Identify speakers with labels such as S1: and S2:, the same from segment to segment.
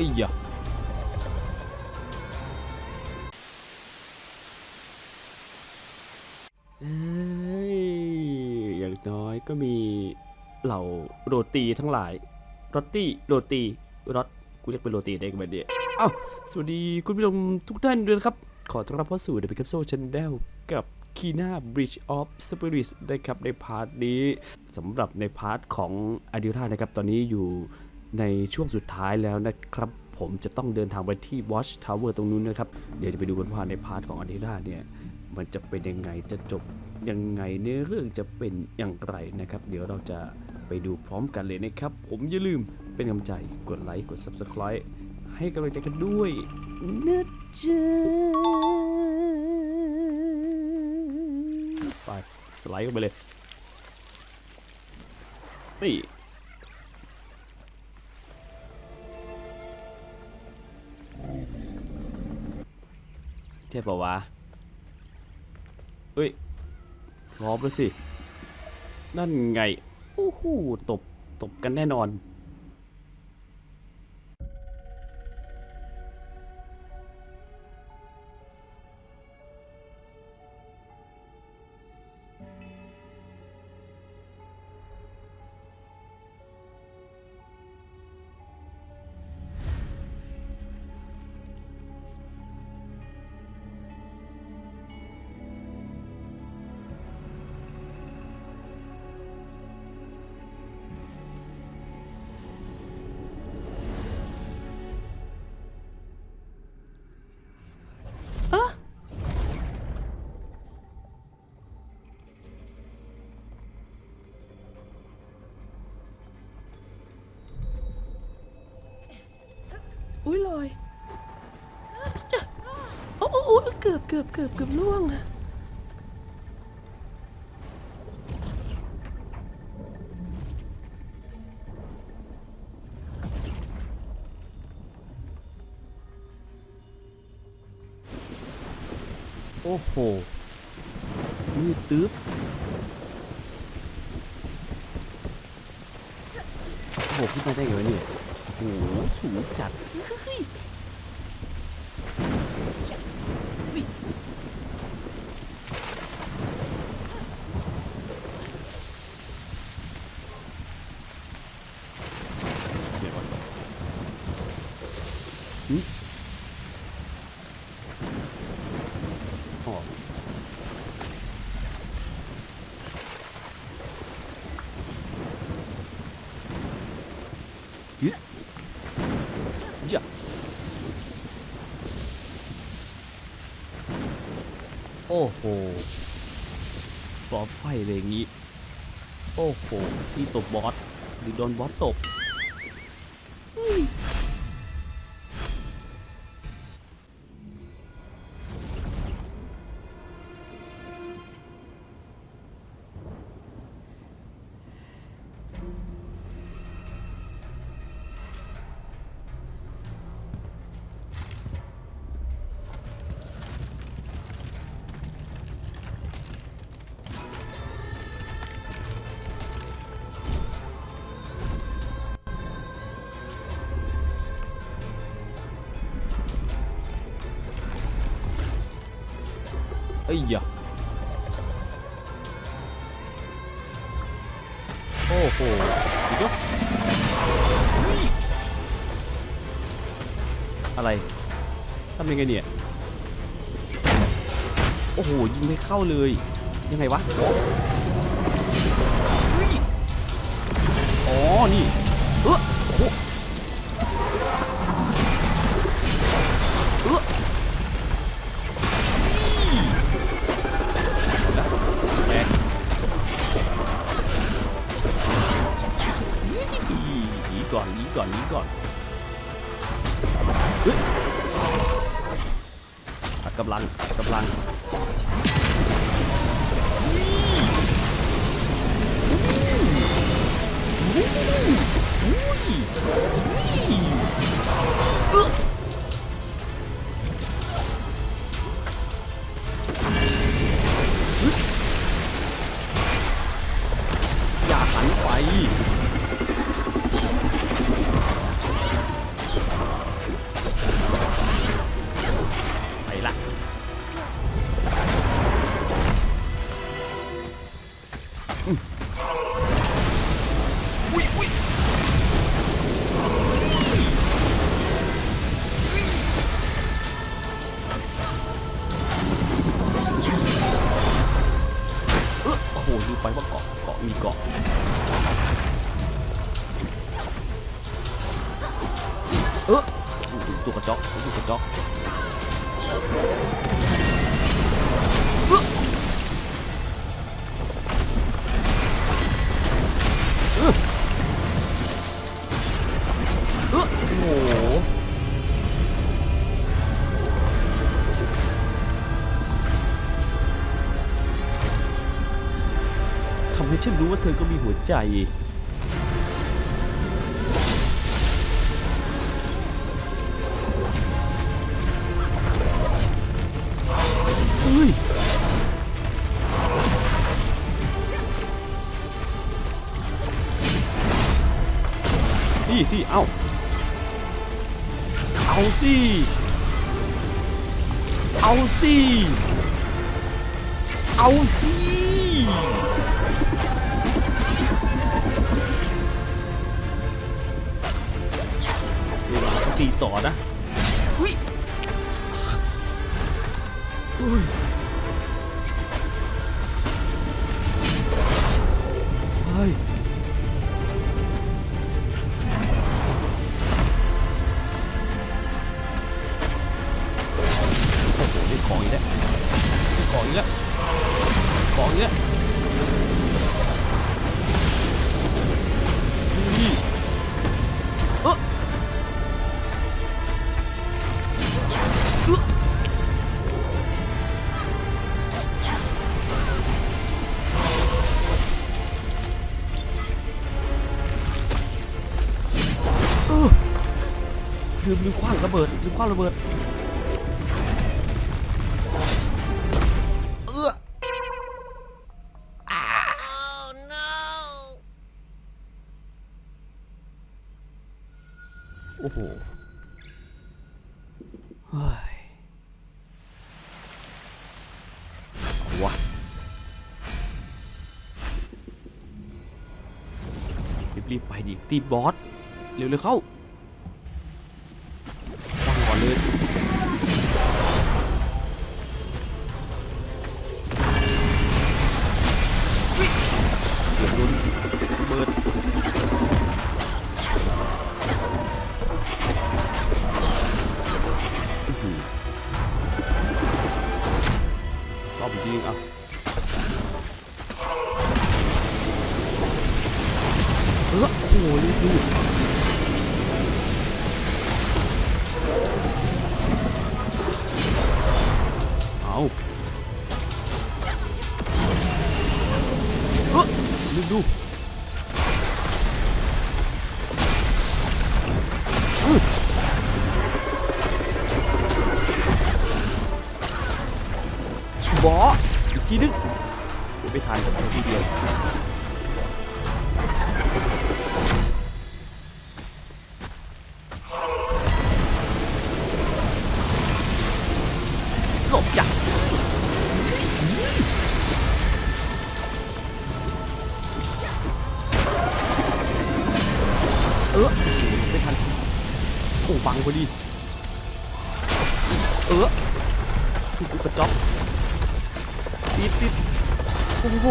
S1: อ้ยอย่าเอ้ยอย่างน้อยก็มีเหล่าโรตีทั้งหลายโรตีโรตีรสกูเรียกเป็นโรตีได้กันไหมเนี่ยอ้าวสวัสดีคุณผู้ชมทุกท่านด้วยนะครับ ขอต้อนรับเข้าสู่ The Picasso Channel กับ Kina Bridge of Spirits นะครับในพาร์ทนี้สำหรับในพาร์ทของอดิรานะครับ ตอนนี้อยู่ ในช่วงสุดท้ายแล้วนะครับ ผมจะต้องเดินทางไปที่ Watch Tower ตรงนู้นนะครับ เดี๋ยวจะไปดูกันว่าในพาร์ทของอันดิราเนี่ย มันจะเป็นยังไงจะจบยังไงเนื้อเรื่องจะเป็นอย่างไรนะครับ เดี๋ยวเราจะไปดูพร้อมกันเลยนะครับ ผมอย่าลืมเป็นกำลังใจกดไลค์กด Subscribe ให้กำลังใจกันด้วยนะจ๊ะไป สไลด์เข้าไปเลยนี่ เทพปะวะเฮ้ยพร้อมแล้วสิ นั่นไง โอ้โหตบ ตบกันแน่นอน
S2: อ้โอ้โอ้เกือบเกือบเกือบเกือบล่วงอะ
S1: โอ้โหมืดตึ๊บโอ้โหขึ้นมาได้ไงวะเนี่ยโอ้โหสูงจัดเดี๋ยวก่อนหึอ๋อ ยึดยะโอ้โหบ อสไฟเลยอย่างนี้ โอ้โหที่ตบบอสหรือโดนบอสตบ เข้าเลย ยังไงวะอ๋อ นี่ เออโอ้เออหนีก่อนหนีก่อนหนีก่อนเฮ้ยตัดกำลังตัดกำลัง อย่ กระจอกตัวกระจอกเออเออโอ้โหทำให้ฉันรู้ว่าเธอก็มีหัวใจ สิ เอ้า เอาสิ เอาสิ เอาสิเวลาเขาตีต่อนะอุ้ยอุ้ย ระเบิดลืมคว้าระเบิดเออโอ้โหเฮ้ยวะรีบๆไปดิตีบอส เร็วๆเข้า หลบจับเออไม่ทันโอ้บังพอดี เออกูกกระจอกติดติดโอ้โห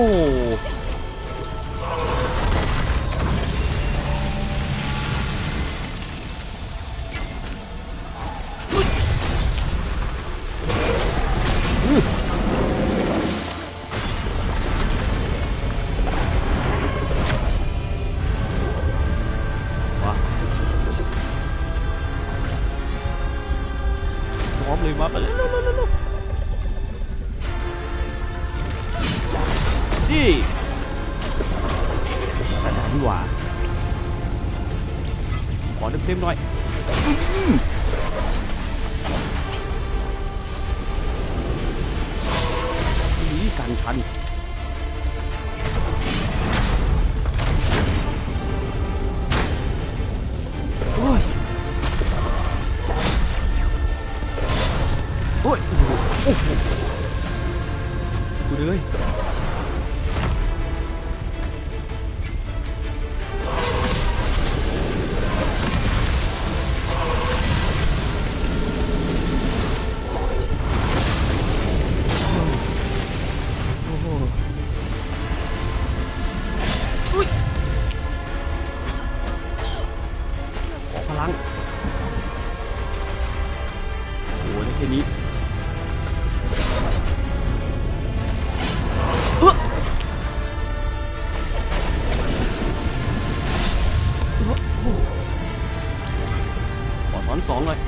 S1: น่กันชัน องเลย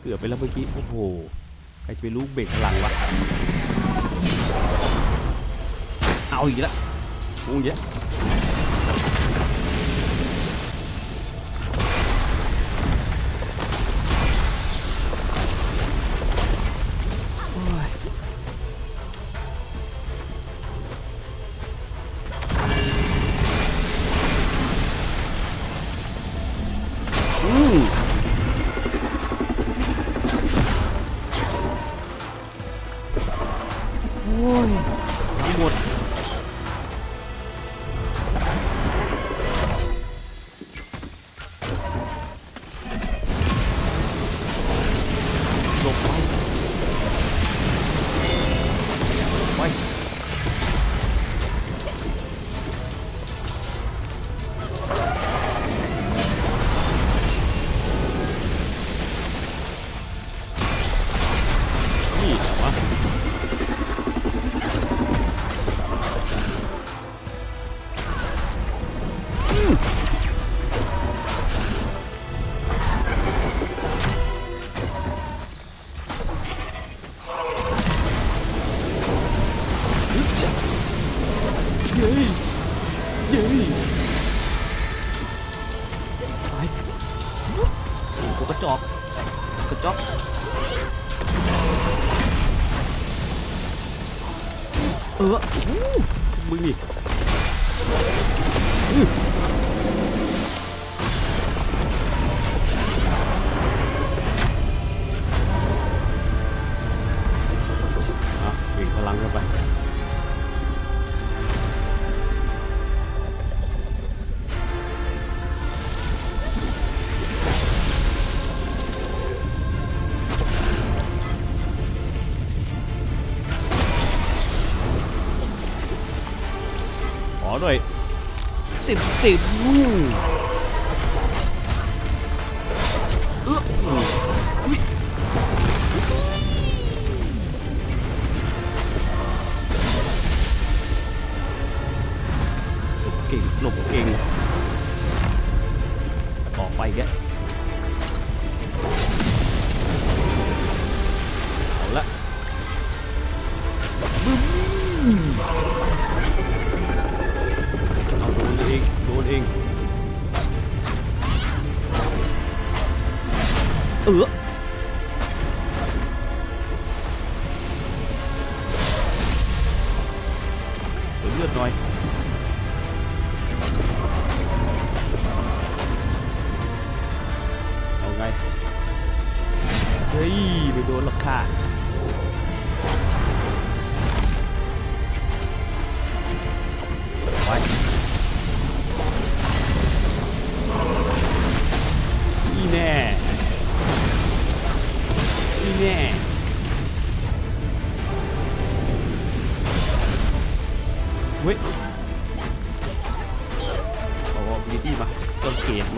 S1: เกือบไปแล้วเมื่อกี้ โอ้โห ใครจะไปรู้เบรกหลังวะ เอาอีกแล้วงงเยอะ อมึงนี่วิ่งพลังเข้าไป 鹅。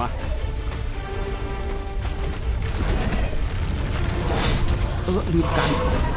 S1: ะเออลืมกัน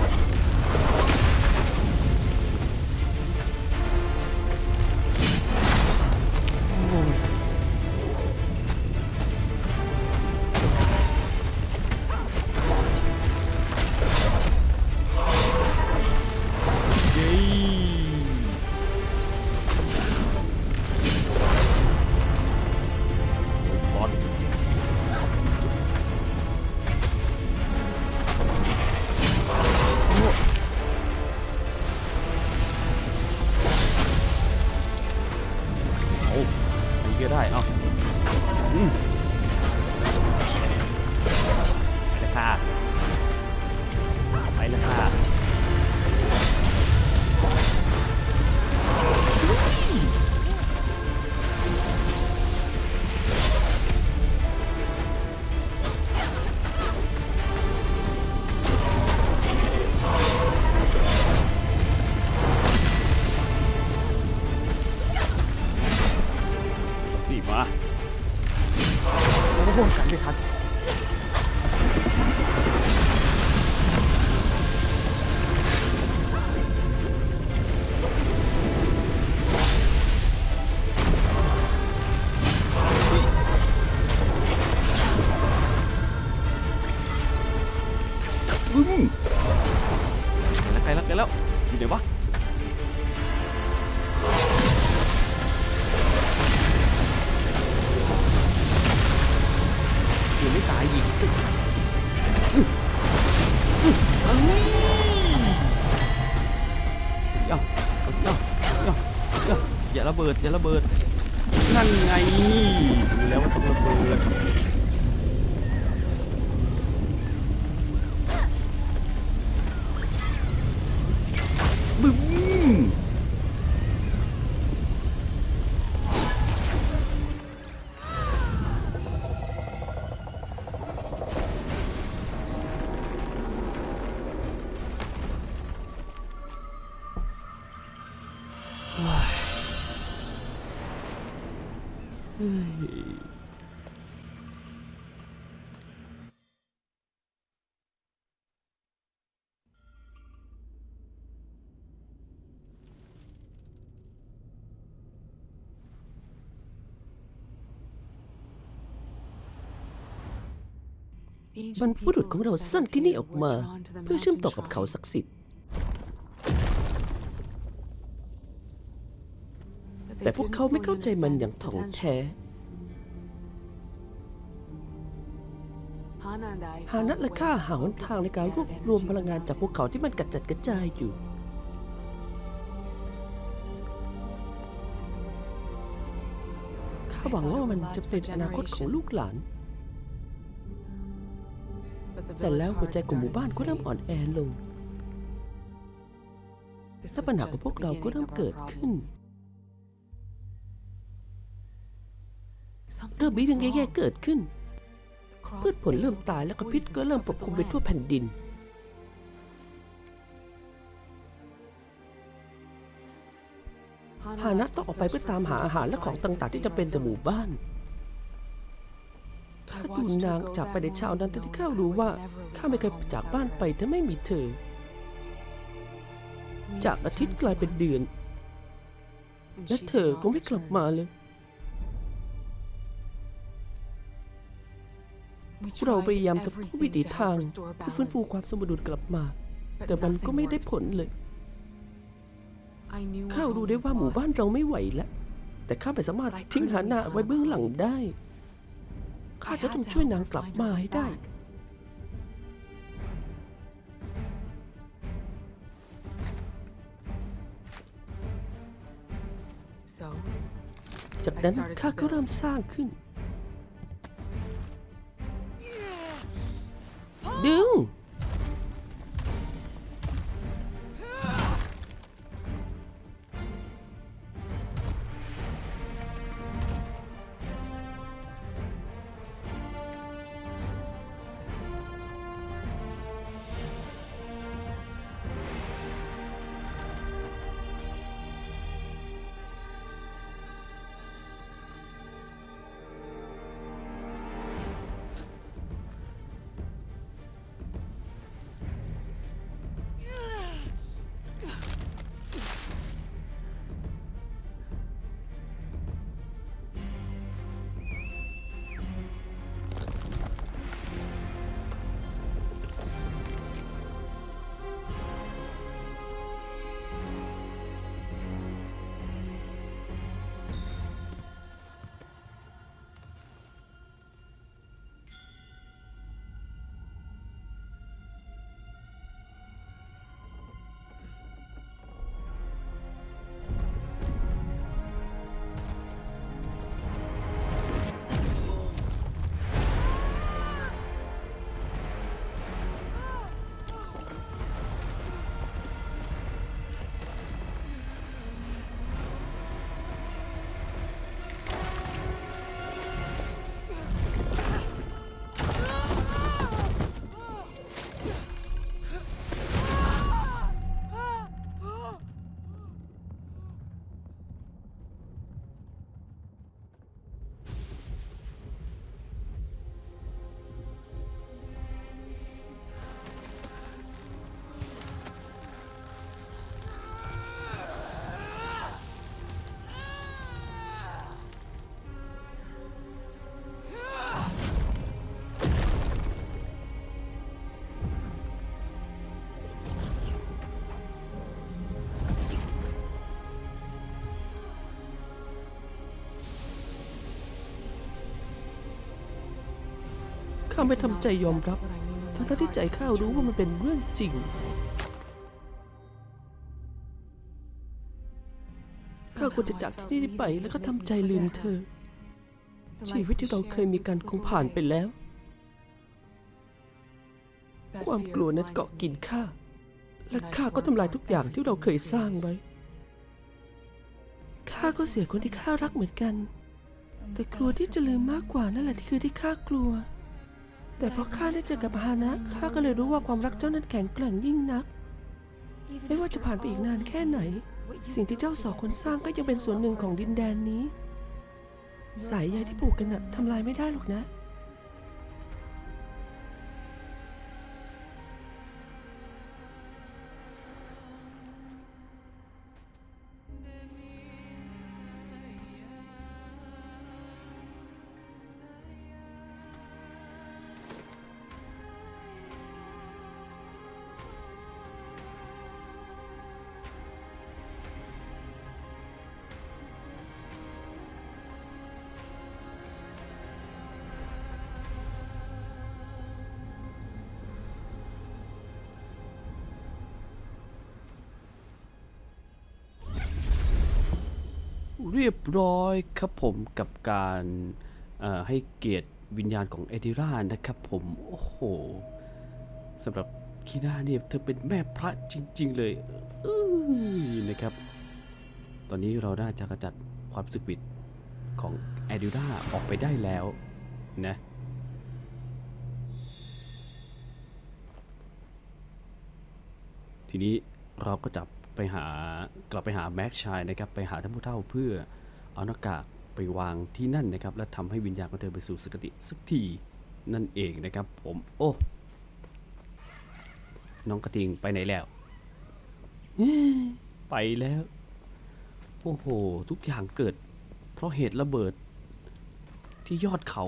S1: อย่าระเบิดอย่าระเบิดนั่นไงดูแล้วว่าต้องระเบิด บ
S2: รรพบุรุษของเราสร้างที่นี่ออกมา เพื่อเชื่อมต่อกับเขาศักดิ์สิทธิ์ แต่พวกเขาไม่เข้าใจมันอย่างถ่องแท้ฮานัทและข้าหาหนทางในการรวบรวมพลังงานจากภูเขาที่มันกระจัดกระจายอยู่ ข้าหวังว่ามันจะเป็นอนาคตของลูกหลาน แต่แล้วหัวใจของหมู่บ้านก็เริ่มอ่อนแอลง และปัญหาของพวกเราก็เริ่มเกิดขึ้น เริ่มมีเรื่องแย่ๆเกิดขึ้น พืชผลเริ่มตายและกระพิษก็เริ่มปกคลุมไปทั่วแผ่นดินฮานะต้องออกไปเพื่อตามหาอาหารและของต่างๆที่จะเป็นจากหมู่บ้าน ข้าดูนางจากไปในเช้านั้นแต่ที่ข้ารู้ว่าข้าไม่เคยจากบ้านไปถ้าไม่มีเธอ จากอาทิตย์กลายเป็นเดือน และเธอก็ไม่กลับมาเลย เราพยายามทำทุกวิถีทางเพื่อฟื้นฟูความสมดุลกลับมา แต่มันก็ไม่ได้ผลเลยข้ารู้ได้ว่าหมู่บ้านเราไม่ไหวแล้ว แต่ข้าไม่สามารถทิ้งหานาไว้เบื้องหลังได้ ข้าจะต้องช่วยนางกลับมาให้ได้ จากนั้นข้าก็เริ่มสร้างขึ้น ดึง
S3: ข้าไม่ทำใจยอมรับ ทั้งๆที่ใจข้ารู้ว่ามันเป็นเรื่องจริง ข้าควรจะจากที่นี่ไปแล้วก็ทำใจลืมเธอ ชีวิตที่เราเคยมีกันคงผ่านไปแล้ว ความกลัวนั้นเกาะกินข้า และข้าก็ทำลายทุกอย่างที่เราเคยสร้างไว้ ข้าก็เสียคนที่ข้ารักเหมือนกัน แต่กลัวที่จะลืมมากกว่านั่นแหละที่คือที่ข้ากลัว แต่เพราะข้าได้เจอกับฮานะข้าก็เลยรู้ว่าความรักเจ้านั้นแข็งแกร่งยิ่งนัก ไม่ว่าจะผ่านไปอีกนานแค่ไหน สิ่งที่เจ้าสองคนสร้างก็ยังเป็นส่วนหนึ่งของดินแดนนี้ สายใยที่ผูกกันน่ะทำลายไม่ได้หรอกนะ
S1: ร้อยครับผมกับการให้เกียรติวิญญาณของเอดิรานะครับผมโอ้โหสำหรับคีน่าเนี่ยเธอเป็นแม่พระจริง ๆ เลยอือนะครับ ตอนนี้เราน่าจะกระจัดความรู้สึกผิดของเอดิราออกไปได้แล้วนะทีนี้เราก็จับไปหากลับไปหาแม็กชายนะครับ ไปหาท่านผู้เฒ่าเพื่อ เอาหน้ากากไปวางที่นั่นนะครับ และทำให้วิญญาณของเธอไปสู่สกติสักทีนั่นเองนะครับ ผมโอ้น้องกระทิงไปไหนแล้ว ไปแล้ว โอ้โห ทุกอย่างเกิด เพราะเหตุระเบิด ที่ยอดเขา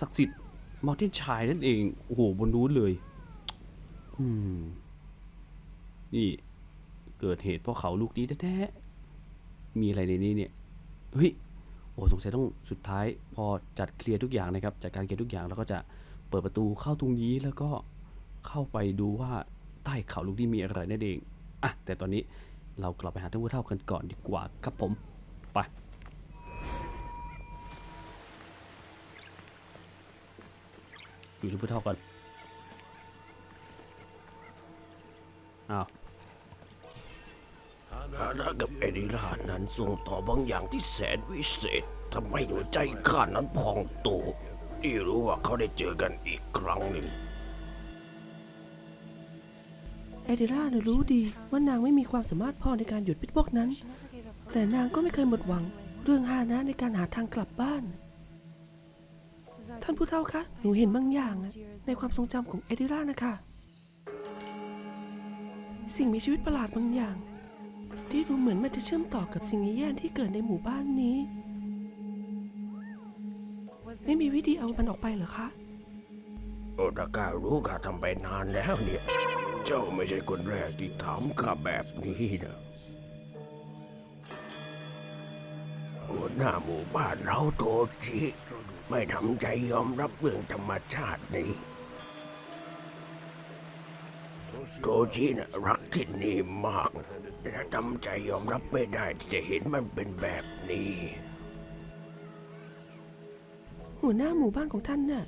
S1: ศักดิ์สิทธิ์มอเทนชายนั่นเอง โอ้โห บนนู้นเลยอืมนี่ เกิดเหตุเพราะเขาลูกนี้แท้ๆ มีอะไรในนี้เนี่ยเฮ้ยโอ้สงสัยต้องสุดท้ายพอจัดเคลียร์ทุกอย่างนะครับจัดการเคลียร์ทุกอย่างแล้วก็จะเปิดประตูเข้าตรงนี้แล้วก็เข้าไปดูว่าใต้เขาลูกนี้มีอะไรนั่นเองอะแต่ตอนนี้เรากลับไปหาท่านผู้เฒ่ากันก่อนดีกว่าครับผมไปอยู่ที่ผู้เฒ่าก่อนอ้าว
S3: ฮานะกับเอดิรานั้นส่งต่อบางอย่างที่แสนวิเศษทำให้หัวใจข้านั้นพองโตที่รู้ว่าเขาได้เจอกันอีกครั้งหนึ่ง
S2: เอดิราน่ะรู้ดีว่านางไม่มีความสามารถพอในการหยุดพิษพวกนั้น แต่นางก็ไม่เคยหมดหวังเรื่องฮานะในการหาทางกลับบ้าน ท่านผู้เฒ่าคะ หนูเห็นบางอย่างอะในความทรงจำของเอดิรานะคะ สิ่งมีชีวิตประหลาดบางอย่าง ที่ดูเหมือนมันจะเชื่อมต่อกับสิ่งแย่ๆที่เกิดในหมู่บ้านนี้ ไม่มีวิธีเอามันออกไปเหรอคะ
S3: โอตาก้ารู้ข้าทำไปนานแล้วเนี่ย เจ้าไม่ใช่คนแรกที่ถามข้าแบบนี้นะหัวหน้าหมู่บ้านเราโตชิไม่ทำใจยอมรับเรื่องธรรมชาตินี้โตชินะรักที่นี่มาก แต่ทำใจยอมรับไม่ได้ที่จะเห็นมันเป็นแบบนี้
S2: หัวหน้าหมู่บ้านของท่านน่ะ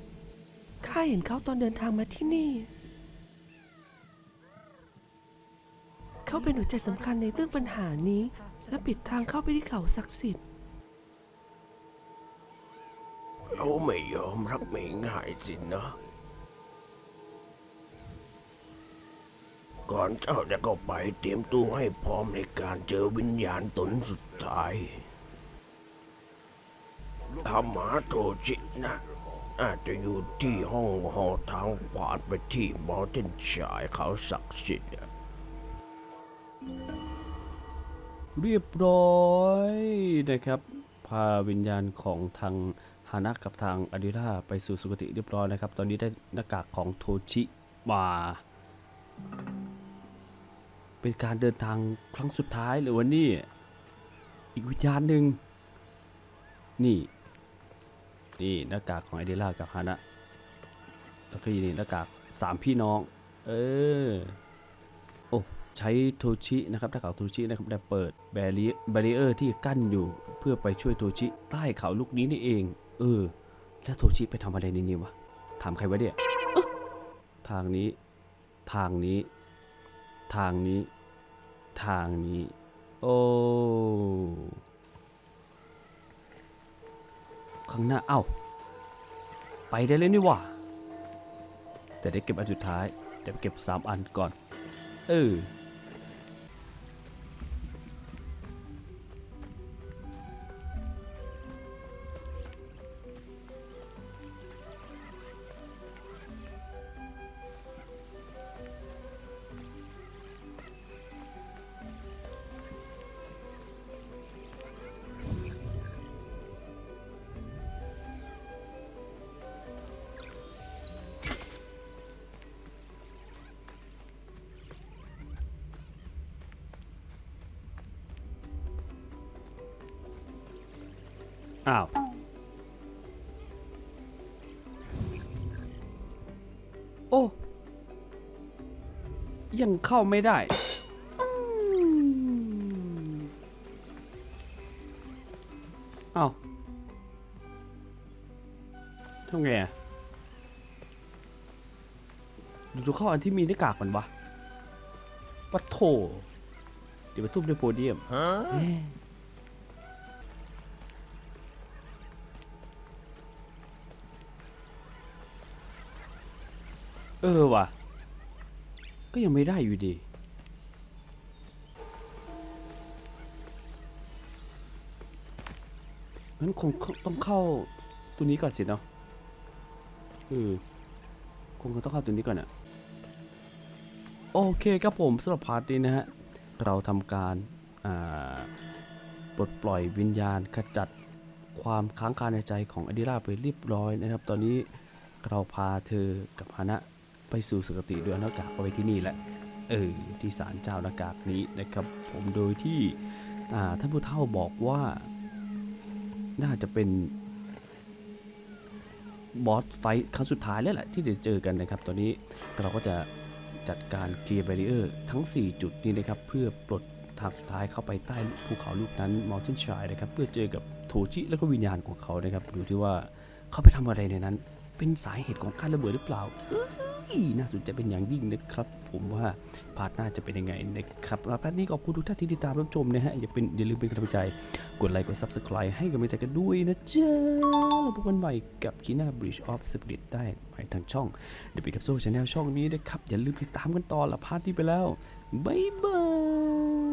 S2: ข้าเห็นเขาตอนเดินทางมาที่นี่ เขาเป็นหัวใจสำคัญในเรื่องปัญหานี้ และปิดทางเข้าไปที่เขาศักดิ์สิทธิ์
S3: เขาไม่ยอมรับไม่ง่ายสินะ ก่อนเจ้าจะเข้าไปเตรียมตัวให้พร้อมในการเจอวิญญาณตนสุดท้ายธรรมาโตจินะ อาจจะอยู่ที่ห้องหอทางผ่านไปที่มอเทนชายเขาศักดิ์สิทธิ์
S1: เรียบร้อยนะครับ พาวิญญาณของทางฮานะกับทางอดิราไปสู่สุคติเรียบร้อยนะครับ ตอนนี้ได้หน้ากากของโทชิมา เป็นการเดินทางครั้งสุดท้ายเลยวันนี้อีกวิญญาณหนึ่งนี่นี่หน้ากากของไอเดล่ากับฮานะแล้วก็นี่หน้ากากสามพี่น้อง เออโอ้ใช้โทชินะครับหน้ากากโทชินะครับได้เปิดแบรีแบรีเออร์ที่กั้นอยู่เพื่อไปช่วยโทชิใต้เขาลูกนี้นี่เอง เออ แล้วโทชิไปทำอะไรในนี้วะถามใครวะเนี่ยทางนี้ ทางนี้ ทางนี้ ทางนี้ โอ้ ข้างหน้า เอ้า ไปได้เลยนี่ว่า แต่ได้เก็บอันสุดท้าย แต่เก็บ 3 อันก่อน เออ ยังเข้าไม่ได้อืมอ้าวทำไงอะดูเข้าอันที่มีหน้ากากมันวะปัดโถเดี๋ยวไปทุบด้วยโพเดียมเอ๊ะเออว่ะ ก็ยังไม่ได้อยู่ดี งั้นคงต้องเข้าตัวนี้ก่อนสิเนาะเออคงต้องเข้าตัวนี้ก่อนอะโอเคครับผมสำหรับพาร์ทนี้นะฮะ เราทำการาปลดปล่อยวิญญาณขจัดความค้างคาในใจของอดิราไปเรียบร้อยนะครับ ตอนนี้เราพาเธอกับฮานะ ไปสู่สุคติด้วยหน้ากากเอาไว้ที่นี่แหละ เออ ที่ศาลเจ้าหน้ากากนี้นะครับ ผมโดยที่ท่านผู้เฒ่าบอกว่า น่าจะเป็นบอสไฟท์ครั้งสุดท้ายแล้วแหละที่เดี๋ยวเจอกันนะครับ ตอนนี้เราก็จะจัดการเคลียร์ b บ r เ i อร์ทั้ง 4 จุดนี้นะครับ เพื่อปลดทางสุดท้ายเข้าไปใต้ภูเขาลูกนั้น Mountain Shrine นะครับ เพื่อเจอกับโทชิแล้วก็วิญญาณของเขานะครับ ดูที่ว่าเขาไปทำอะไรในนั้น เป็นสาเหตุของการระเบิดหรือเปล่า น่าสนใจเป็นอย่างยิ่งนะครับ ผมว่าพาร์ทหน้าจะเป็นยังไงนะครับแล้วพาร์ทนี้ขอบคุณทุกท่านที่ติดตามรับชมนะฮะอย่าเป็นอย่าลืมเป็นกำลังใจ กดไลค์กด subscribe ให้กำลังใจกันด้วยนะจ๊ะเราพบกันใหม่กับคีน่า Bridge of Spirit ได้ใหม่ทางช่อง The Big Capsule Channel ช่องนี้นะครับอย่าลืมติดตามกันต่อละพาร์ทนี้ไปแล้วบ๊ายบาย